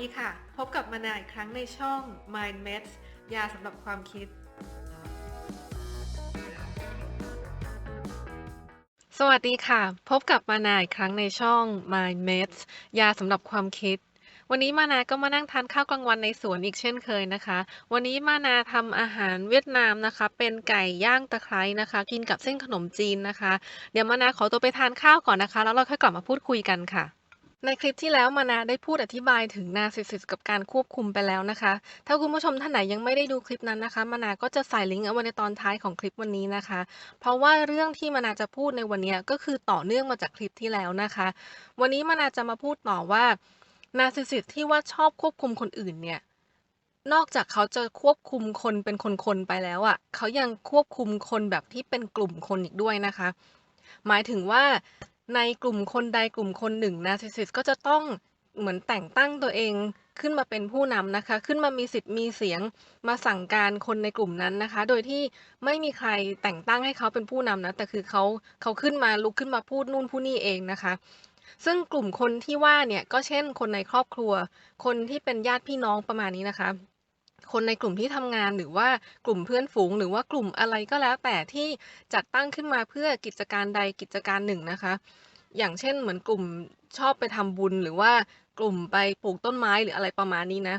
ดีค่ะ พบกับมานาอีกครั้งในช่อง Mind Meds ยาสำหรับความคิด สวัสดีค่ะ พบกับมานาอีกครั้งในช่อง Mind Meds ยาสำหรับความคิด วันนี้มานาก็มานั่งทานข้าวกลางวันในสวนอีกเช่นเคยนะคะ วันนี้มานาทำอาหารเวียดนามนะคะ เป็นไก่ย่างตะไคร้นะคะ กินกับเส้นขนมจีนนะคะ เดี๋ยวมานาขอตัวไปทานข้าวก่อนนะคะ แล้วเราค่อยกลับมาพูดคุยกันค่ะ ในคลิปที่แล้วมานาได้พูดอธิบายถึงนาซิสซิสกับการควบคุมไปแล้วนะคะ ถ้าคุณผู้ชมท่านไหนยังไม่ได้ดูคลิปนั้นนะคะ มานาก็จะใส่ลิงก์เอาไว้ในตอนท้ายของคลิปวันนี้นะคะ เพราะว่าเรื่องที่มานาจะพูดในวันนี้ก็คือต่อเนื่องมาจากคลิปที่แล้วนะคะ วันนี้มานาจะมาพูดต่อว่านาซิสซิสที่ว่าชอบควบคุมคนอื่นเนี่ยนอกจากเขาจะควบคุมคนเป็นคนๆไปแล้วอะ่ะเขายังควบคุมคนแบบที่เป็นกลุ่มคนอีกด้วยนะคะ หมายถึงว่า ในกลุ่มคนใดกลุ่มคนหนึ่งนาร์ซิสซิสก็จะต้องเหมือนแต่งตั้งตัวเองขึ้นมาเป็นผู้นำนะคะ ขึ้นมามีสิทธิ์มีเสียงมาสั่งการคนในกลุ่มนั้นนะคะ โดยที่ไม่มีใครแต่งตั้งให้เขาเป็นผู้นำนะ แต่คือเขาเขาขึ้นมาลุกขึ้นมาพูดนู่นพูดนี่เองนะคะ ซึ่งกลุ่มคนที่ว่าเนี่ยก็เช่นคนในครอบครัว คนที่เป็นญาติพี่น้องประมาณนี้นะคะ คนในกลุ่มที่ทำงานหรือว่ากลุ่มเพื่อนฝูง หรือว่ากลุ่มอะไรก็แล้วแต่ที่จัดตั้งขึ้นมาเพื่อกิจการใดกิจการหนึ่งนะคะ อย่างเช่นเหมือนกลุ่มชอบไปทำบุญหรือว่ากลุ่มไปปลูกต้นไม้หรืออะไรประมาณนี้นะ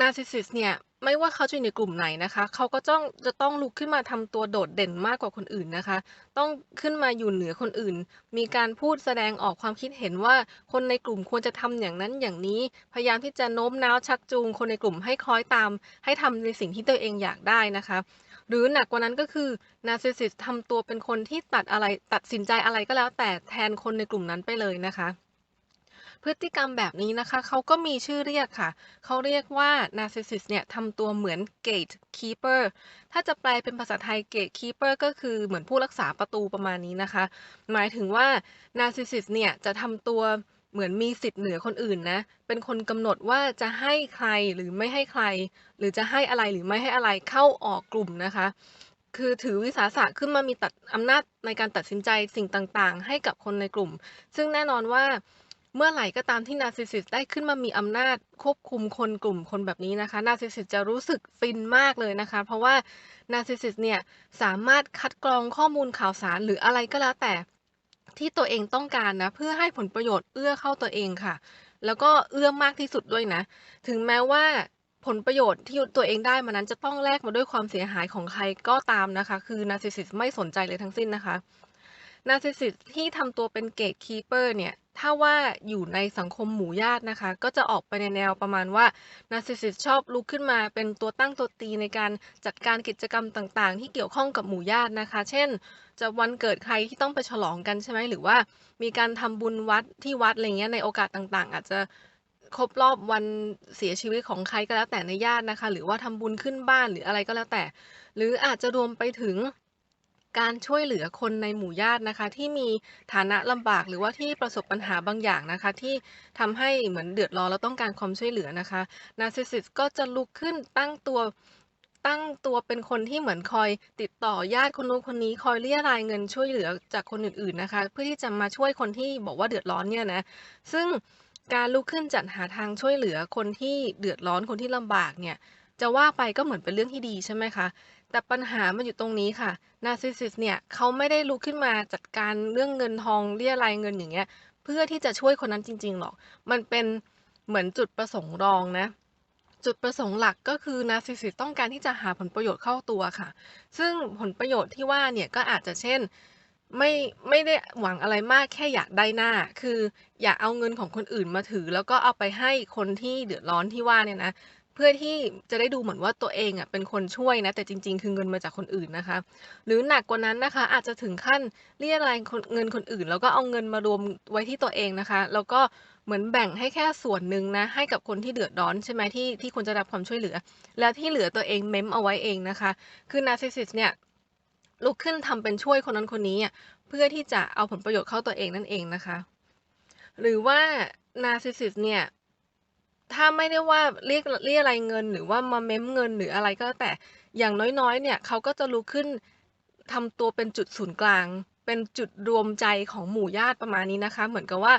นาร์ซิสซิสเนี่ย ไม่ว่าเขาจะอยู่ในกลุ่มไหนนะคะ เขาก็ต้องจะต้องลุกขึ้นมาทำตัวโดดเด่นมากกว่าคนอื่นนะคะ ต้องขึ้นมาอยู่เหนือคนอื่น มีการพูดแสดงออกความคิดเห็นว่า คนในกลุ่มควรจะทำอย่างนั้นอย่างนี้ พยายามที่จะโน้มน้าวชักจูง คนในกลุ่มให้คล้อยตาม ให้ทำในสิ่งที่ตัวเองอยากได้นะคะ หรือหนักกว่านั้นก็คือนาร์ซิสซิสทำตัวเป็นคนที่ตัดอะไรตัดสินใจอะไรก็แล้วแต่แทนคนในกลุ่มนั้นไปเลยนะคะ พฤติกรรมแบบนี้นะคะ เขาก็มีชื่อเรียกค่ะ เขาเรียกว่า narcissist เนี่ยทำตัวเหมือน gatekeeper ถ้าจะแปลเป็นภาษาไทย gatekeeper ก็คือเหมือนผู้รักษาประตูประมาณนี้นะคะ หมายถึงว่า narcissist เนี่ยจะทำตัวเหมือนมีสิทธิ์เหนือคนอื่นนะ เป็นคนกำหนดว่าจะให้ใครหรือไม่ให้ใคร หรือจะให้อะไรหรือไม่ให้อะไรเข้าออกกลุ่มนะคะ คือถือวิสาสะขึ้นมามีตัดอำนาจในการตัดสินใจสิ่งต่างๆ ให้กับคนในกลุ่ม ซึ่งแน่นอนว่า เมื่อไหร่ก็ตามที่นาซิสิสได้ขึ้นมามีอำนาจควบคุมคนกลุ่มคนแบบนี้นะคะ นาซิสิสจะรู้สึกฟินมากเลยนะคะ เพราะว่านาซิสิสเนี่ยสามารถคัดกรองข้อมูลข่าวสารหรืออะไรก็แล้วแต่ที่ตัวเองต้องการนะ เพื่อให้ผลประโยชน์เอื้อเข้าตัวเองค่ะ แล้วก็เอื้อมากที่สุดด้วยนะ ถึงแม้ว่าผลประโยชน์ที่ตัวเองได้มานั้นจะต้องแลกมาด้วยความเสียหายของใครก็ตามนะคะ คือนาซิสิสไม่สนใจเลยทั้งสิ้นนะคะนาซิสิสที่ทำตัวเป็นเกตคีเปอร์เนี่ย ถ้าว่าอยู่ในสังคมหมู่ญาตินะคะ ก็จะออกไปในแนวประมาณว่านาร์ซิสซิสชอบลุกขึ้นมาเป็นตัวตั้งตัวตีในการจัดการกิจกรรมต่างๆ ที่เกี่ยวข้องกับหมู่ญาตินะคะ เช่น จะวันเกิดใครที่ต้องไปฉลองกันใช่ไหมหรือว่า มีการทำบุญวัดที่วัดอะไรเงี้ยในโอกาสต่างๆ อาจจะครบรอบวันเสียชีวิตของใครก็แล้วแต่ในญาตินะคะ หรือว่าทำบุญขึ้นบ้านหรืออะไรก็แล้วแต่ หรืออาจจะรวมไปถึง การช่วยเหลือคนในหมู่ญาตินะคะ ที่มีฐานะลำบากหรือว่าที่ประสบปัญหาบางอย่างนะคะ ที่ทำให้เหมือนเดือดร้อนแล้วต้องการความช่วยเหลือนะคะนาซิสิสก็จะลุกขึ้นตั้งตัวตั้งตัวเป็นคนที่เหมือนคอยติดต่อญาติคนนู้นคนนี้คอยเรียรายเงินช่วยเหลือจากคนอื่นๆนะคะ เพื่อที่จะมาช่วยคนที่บอกว่าเดือดร้อนเนี่ยนะซึ่งการลุกขึ้นจัดหาทางช่วยเหลือคนที่เดือดร้อนคนที่ลำบากเนี่ยจะว่าไปก็เหมือนเป็นเรื่องที่ดีใช่ไหมคะ แต่ปัญหามันอยู่ตรงนี้ค่ะนาซิสซิสเนี่ยเขาไม่ได้ลุกขึ้นมาจัดการเรื่องเงินทองเรียรายเงินอย่างเงี้ย เพื่อที่จะช่วยคนนั้นจริง ๆ หรอก มันเป็นเหมือนจุดประสงค์รองนะจุดประสงค์หลักก็คือนาซิสซิสต้องการที่จะหาผลประโยชน์เข้าตัวค่ะ ซึ่งผลประโยชน์ที่ว่าเนี่ยก็อาจจะเช่นไม่ไม่ได้หวังอะไรมากแค่อยากได้หน้า คืออยากเอาเงินของคนอื่นมาถือ แล้วก็เอาไปให้คนที่เดือดร้อนที่ว่าเนี่ยนะ เพื่อที่จะได้ดูเหมือนว่าตัวเองอะเป็นคนช่วยนะ แต่จริง ๆ คือเงินมาจากคนอื่นนะคะ หรือหนักกว่านั้นนะคะ อาจจะถึงขั้นเรียรายเงินคนอื่น แล้วก็เอาเงินมารวมไว้ที่ตัวเองนะคะ แล้วก็เหมือนแบ่งให้แค่ส่วนหนึ่งนะให้กับคนที่เดือดร้อนใช่ไหมที่ที่ควรจะรับความช่วยเหลือ แล้วที่เหลือตัวเองเม้มเอาไว้เองนะคะ คือนาร์ซิสซิสเนี่ยลุกขึ้นทำเป็นช่วยคนนั้นคนนี้เพื่อที่จะเอาผลประโยชน์เข้าตัวเองนั่นเองนะคะ หรือว่านาร์ซิสซิสเนี่ย ถ้าไม่ได้ว่าเรียกเรียอะไรเงิน หรือว่ามาเม้มเงินหรืออะไรก็แล้วแต่อย่างน้อยๆ เนี่ยเขาก็จะรู้ขึ้นทำตัวเป็นจุดศูนย์กลาง เป็นจุดรวมใจของหมู่ญาติประมาณนี้นะคะ เหมือนกับว่า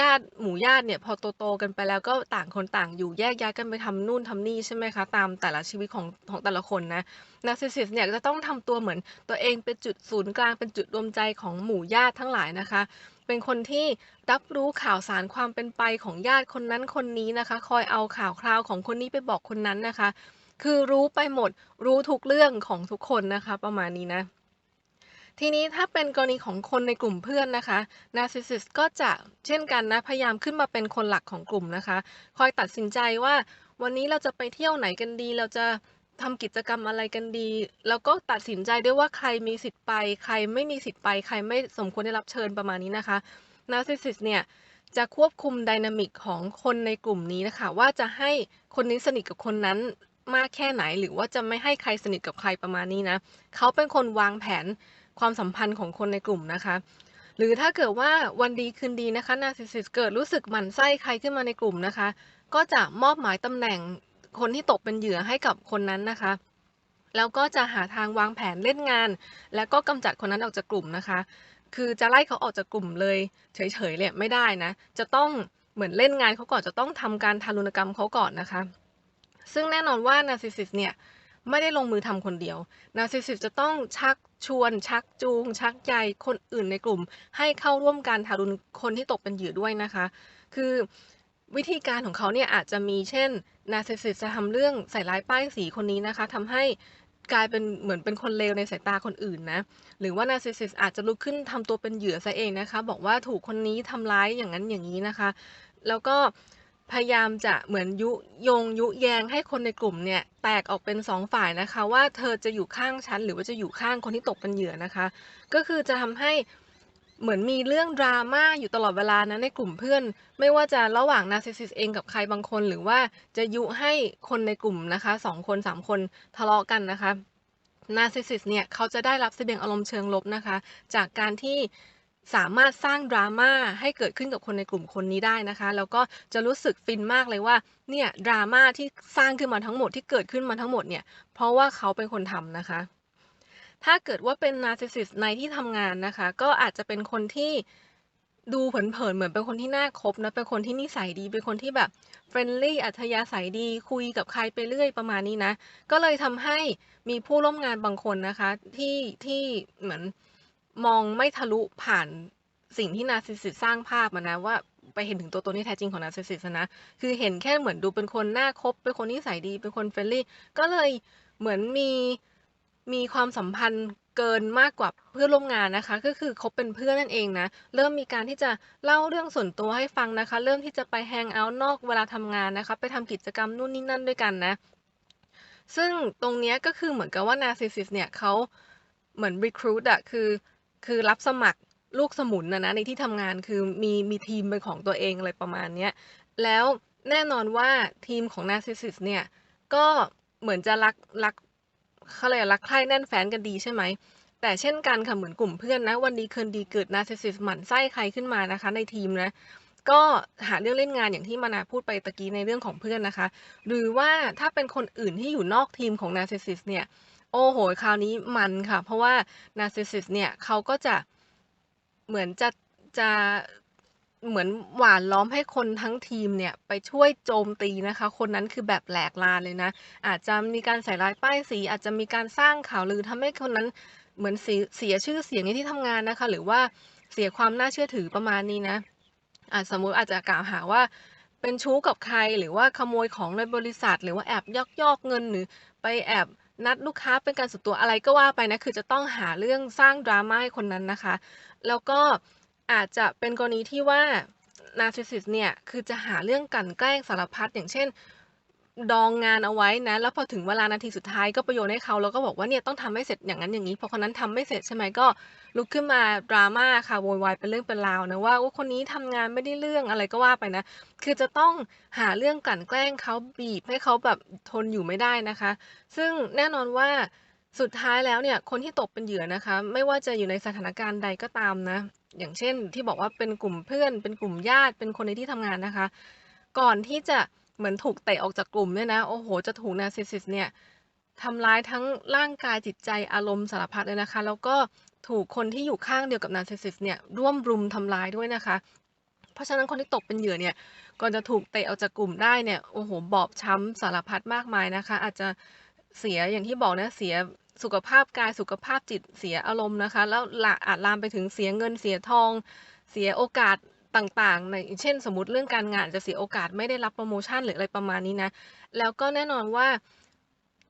ญาติหมู่ญาติเนี่ยพอโต ๆ กันไปแล้ว ก็ต่างคนต่างอยู่แยกย้ายกันไปทำนู่นทำนี่ ใช่ไหมคะ ตามแต่ละชีวิตของ ของแต่ละคนนะ Narcissist เนี่ยจะต้องทำตัวเหมือนตัวเองเป็นจุดศูนย์กลาง เป็นจุดรวมใจของหมู่ญาติทั้งหลายนะคะ เป็นคนที่รับรู้ข่าวสารความเป็นไปของญาติคนนั้นคนนี้นะคะ คอยเอาข่าวคราวของคนนี้ไปบอกคนนั้นนะคะ คือรู้ไปหมด รู้ทุกเรื่องของทุกคนนะคะ ประมาณนี้นะ ทีนี้ถ้าเป็นกรณีของคนในกลุ่มเพื่อนนะคะ Narcissist ก็จะเช่นกันนะ พยายามขึ้นมาเป็นคนหลักของกลุ่มนะคะ คอยตัดสินใจว่าวันนี้เราจะไปเที่ยวไหนกันดี เราจะทำกิจกรรมอะไรกันดี แล้วก็ตัดสินใจด้วยว่าใครมีสิทธิ์ไป ใครไม่มีสิทธิ์ไป ใครไม่สมควรได้รับเชิญประมาณนี้นะคะ Narcissist เนี่ยจะควบคุมไดนามิกของคนในกลุ่มนี้นะคะ ว่าจะให้คนนี้สนิทกับคนนั้นมากแค่ไหน หรือว่าจะไม่ให้ใครสนิทกับใครประมาณนี้นะ เขาเป็นคนวางแผน ความสัมพันธ์ของคนในกลุ่มนะคะ หรือถ้าเกิดว่าวันดีคืนดีนะคะ Narcissist เกิดรู้สึกหมั่นไส้ใครขึ้นมาในกลุ่มนะคะ ก็จะมอบหมายตำแหน่งคนที่ตกเป็นเหยื่อให้กับคนนั้นนะคะ แล้วก็จะหาทางวางแผนเล่นงาน แล้วก็กำจัดคนนั้นออกจากกลุ่มนะคะ คือจะไล่เขาออกจากกลุ่มเลย เฉยๆเนี่ยไม่ได้นะ จะต้องเหมือนเล่นงานเขาก่อนจะต้องทำการทารุณกรรมเขาก่อนนะคะ ซึ่งแน่นอนว่า Narcissist เนี่ย ไม่ได้ลงมือทำคนเดียว Narcissist จะต้องชักชวนชักจูง ชักใยคนอื่นในกลุ่ม ให้เข้าร่วมการทารุณคนที่ตกเป็นเหยื่อด้วยนะคะ คือวิธีการของเขาเนี่ยอาจจะมีเช่น Narcissist จะทำเรื่องใส่ร้ายป้ายสีคนนี้นะคะทำให้กลายเป็นเหมือนเป็นคนเลวในสายตาคนอื่นนะ หรือว่า Narcissist อาจจะลุกขึ้นทำตัวเป็นเหยื่อเสียเองนะคะ บอกว่าถูกคนนี้ทำร้ายอย่างนั้นอย่างนี้นะคะ แล้วก็ พยายามจะเหมือนยุยงยุแยงให้คนในกลุ่มเนี่ยแตกออกเป็น 2 ฝ่ายนะคะ ว่าเธอจะอยู่ข้างฉันหรือว่าจะอยู่ข้างคนที่ตกเป็นเหยื่อนะคะ ก็คือจะทำให้เหมือนมีเรื่อง drama อยู่ตลอดเวลานะในกลุ่มเพื่อน ไม่ว่าจะระหว่าง Narcissist เองกับใครบางคน หรือว่าจะยุให้คนในกลุ่มนะคะ2คน3 คนทะเลาะกันนะคะ Narcissist เนี่ยเขาจะได้รับเสบียงอารมณ์เชิงลบนะคะ จากการที่ สามารถสร้าง drama ให้เกิดขึ้นกับคนในกลุ่มคนนี้ได้นะคะ แล้วก็จะรู้สึกฟินมากเลยว่าเนี่ย drama ที่สร้างขึ้นมาทั้งหมดที่เกิดขึ้นมาทั้งหมดเนี่ยเพราะว่าเขาเป็นคนทำนะคะ ถ้าเกิดว่าเป็น Narcissist ในที่ทำงานนะคะ ก็อาจจะเป็นคนที่ดูเผินๆเหมือนเป็นคนที่น่าคบนะเป็นคนที่นิสัยดี เป็นคนที่แบบ friendly อัธยาศัยดีคุยกับใครไปเรื่อยประมาณนี้นะ ก็เลยทำให้มีผู้ร่วมงานบางคนนะคะ ที่ที่เหมือน มองไม่ทะลุผ่านสิ่งที่ Narcissist สร้างภาพอะนะว่าไปเห็นถึงตัวตนที่แท้จริงของ Narcissist อะนะคือเห็นแค่เหมือนดูเป็นคนน่าคบเป็นคนนิสัยดีเป็นคน friendly ก็เลยเหมือนมีมีความสัมพันธ์เกินมากกว่าเพื่อนร่วมงานนะคะ ก็คือคบเป็นเพื่อนนั่นเองนะ เริ่มมีการที่จะเล่าเรื่องส่วนตัวให้ฟังนะคะ เริ่มที่จะไปแฮงเอาต์นอกเวลาทำงานนะคะ ไปทำกิจกรรมนู่นนี่นั่นด้วยกันนะ ซึ่งตรงนี้ก็คือเหมือนกับว่า Narcissist เนี่ยเขาเหมือน recruit อะคือ คือรับสมัครลูกสมุนอะนะในที่ทำงานคือมีมีทีมเป็นของตัวเองอะไรประมาณเนี้ยแล้วแน่นอนว่าทีมของ Narcissist เนี่ยก็เหมือนจะรักรักเขาเรียกรักใคร่แน่นแฟ้นกันดีใช่ไหมแต่เช่นกันค่ะเหมือนกลุ่มเพื่อนนะวันดีคืนดีเกิด Narcissist หมั่นไส้ใครขึ้นมานะคะ ในทีมนะก็หาเรื่องเล่นงานอย่างที่มานาพูดไปตะกี้ในเรื่องของเพื่อนนะคะ หรือว่าถ้าเป็นคนอื่นที่อยู่นอกทีมของ Narcissist เนี่ย โอ้โฮคราวนี้มันค่ะ เพราะว่า Narcissist เนี่ยเขาก็จะเหมือนจะจะเหมือนหวานล้อมให้คนทั้งทีมเนี่ยไปช่วยโจมตีนะคะ คนนั้นคือแบบแหลกลานเลยนะ อาจจะมีการใส่ร้ายป้ายสี อาจจะมีการสร้างข่าวลือทำให้คนนั้นเหมือนเสียเสียชื่อเสียงในที่ทำงานนะคะ หรือว่าเสียความน่าเชื่อถือประมาณนี้นะอ่าสมมุติอาจจะกล่าวหาว่าเป็นชู้กับใครหรือว่าขโมยของในบริษัท หรือว่าแอบยักยอกเงินหรือไปแอบ นัดลูกค้าเป็นการส่วนตัวอะไรก็ว่าไปนะคือจะต้องหาเรื่องสร้างดราม่าให้คนนั้นนะคะ แล้วก็อาจจะเป็นกรณีที่ว่านาซิสิสเนี่ยคือจะหาเรื่องกันแกล้งสารพัดอย่างเช่น ดองงานเอาไว้นะ แล้วพอถึงเวลานาทีสุดท้ายก็ไปโยนให้เขา แล้วก็บอกว่าเนี่ยต้องทำให้เสร็จอย่างนั้นอย่างงี้ พอคนนั้นทำไม่เสร็จใช่ไหมก็ลุกขึ้นมา drama ค่ะโวยวายเป็นเรื่องเป็นราวนะว่าโอ้คนนี้ทำงานไม่ได้เรื่องอะไรก็ว่าไปนะ คือจะต้องหาเรื่องกลั่นแกล้งเขาบีบให้เขาแบบทนอยู่ไม่ได้นะคะ ซึ่งแน่นอนว่าสุดท้ายแล้วเนี่ยคนที่ตกเป็นเหยื่อนะคะ ไม่ว่าจะอยู่ในสถานการณ์ใดก็ตามนะ อย่างเช่นที่บอกว่าเป็นกลุ่มเพื่อน เป็นกลุ่มญาติเป็นคนในที่ทำงานนะคะ ก่อนที่จะ เหมือนถูกเตะออกจากกลุ่มเนี่ยนะ โอ้โฮจะถูก Narcissist เนี่ยทำร้ายทั้งร่างกายจิตใจอารมณ์สารพัดเลยนะคะ แล้วก็ถูกคนที่อยู่ข้างเดียวกับ Narcissist เนี่ยร่วมรุมทำร้ายด้วยนะคะ เพราะฉะนั้นคนที่ตกเป็นเหยื่อเนี่ยก่อนจะถูกเตะออกจากกลุ่มได้เนี่ยโอ้โฮบอบช้ำสารพัดมากมายนะคะ อาจจะเสียอย่างที่บอกนะเสียสุขภาพกายสุขภาพจิตเสียอารมณ์นะคะ แล้วลาอาจลามไปถึงเสียเงินเสียทอง เสียโอกาส ต่างๆ ในเช่น สมมติเรื่องการงานอาจจะเสียโอกาสไม่ได้รับโพรโมชั่นหรืออะไรประมาณนี้นะ แล้วก็แน่นอนว่า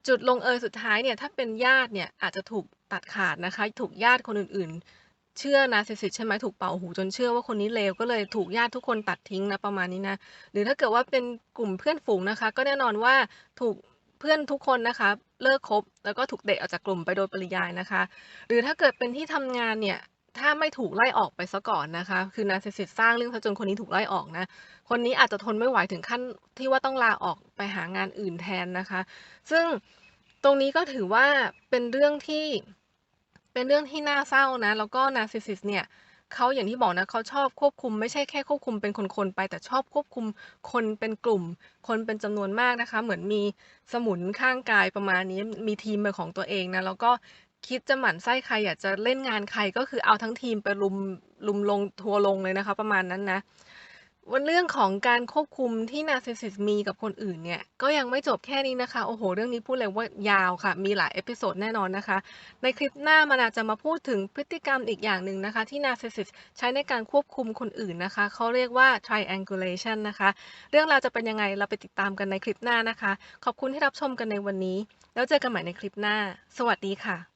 จุดลงเอยสุดท้ายเนี่ยถ้าเป็นญาติเนี่ยอาจจะถูกตัดขาดนะคะ ถูกญาติคนอื่นๆ เชื่อ Narcissist ใช่ไหมถูกเป่าหูจนเชื่อว่าคนนี้เลวก็เลยถูกญาติทุกคนตัดทิ้งนะประมาณนี้นะหรือถ้าเกิดว่าเป็นกลุ่มเพื่อนฝูงนะคะ ก็แน่นอนว่าถูกเพื่อนทุกคนนะคะเลิกคบแล้วก็ถูกเตะออกจากกลุ่มไปโดยปริยายนะคะ หรือถ้าเกิดเป็นที่ทำงานเนี่ย ถ้าไม่ถูกไล่ออกไปเสียก่อนนะคะ คือ Narcissist สร้างเรื่องเสียจนคนนี้ถูกไล่ออกนะ คนนี้อาจจะทนไม่ไหวถึงขั้นที่ว่าต้องลาออกไปหางานอื่นแทนนะคะ ซึ่งตรงนี้ก็ถือว่าเป็นเรื่องที่เป็นเรื่องที่น่าเศร้านะ แล้วก็ Narcissist เนี่ยเขาอย่างที่บอกนะเขาชอบควบคุมไม่ใช่แค่ควบคุมเป็นคนๆไป แต่ชอบควบคุมคนเป็นกลุ่ม คนเป็นจำนวนมากนะคะ เหมือนมีสมุนข้างกายประมาณนี้มีทีมเป็นของตัวเองนะแล้วก็ คิดจะหมั่นไส้ใคร อยากจะเล่นงานใคร ก็คือเอาทั้งทีมไปรุมรุมลงทัวร์ลงเลยนะคะ ประมาณนั้นนะวันเรื่องของการควบคุมที่ Narcissist มีกับคนอื่นเนี่ย ก็ยังไม่จบแค่นี้นะคะ โอ้โฮเรื่องนี้พูดเลยว่ายาวค่ะ มีหลายเอพิโซดแน่นอนนะคะ ในคลิปหน้ามานาจะมาพูดถึงพฤติกรรมอีกอย่างหนึ่งนะคะ ที่ Narcissist ใช้ในการควบคุมคนอื่นนะคะ เขาเรียกว่า triangulation นะคะ เรื่องราวจะเป็นยังไงเราไปติดตามกันในคลิปหน้านะคะ ขอบคุณที่รับชมกันในวันนี้ แล้วเจอกันใหม่ในคลิปหน้า สวัสดีค่ะ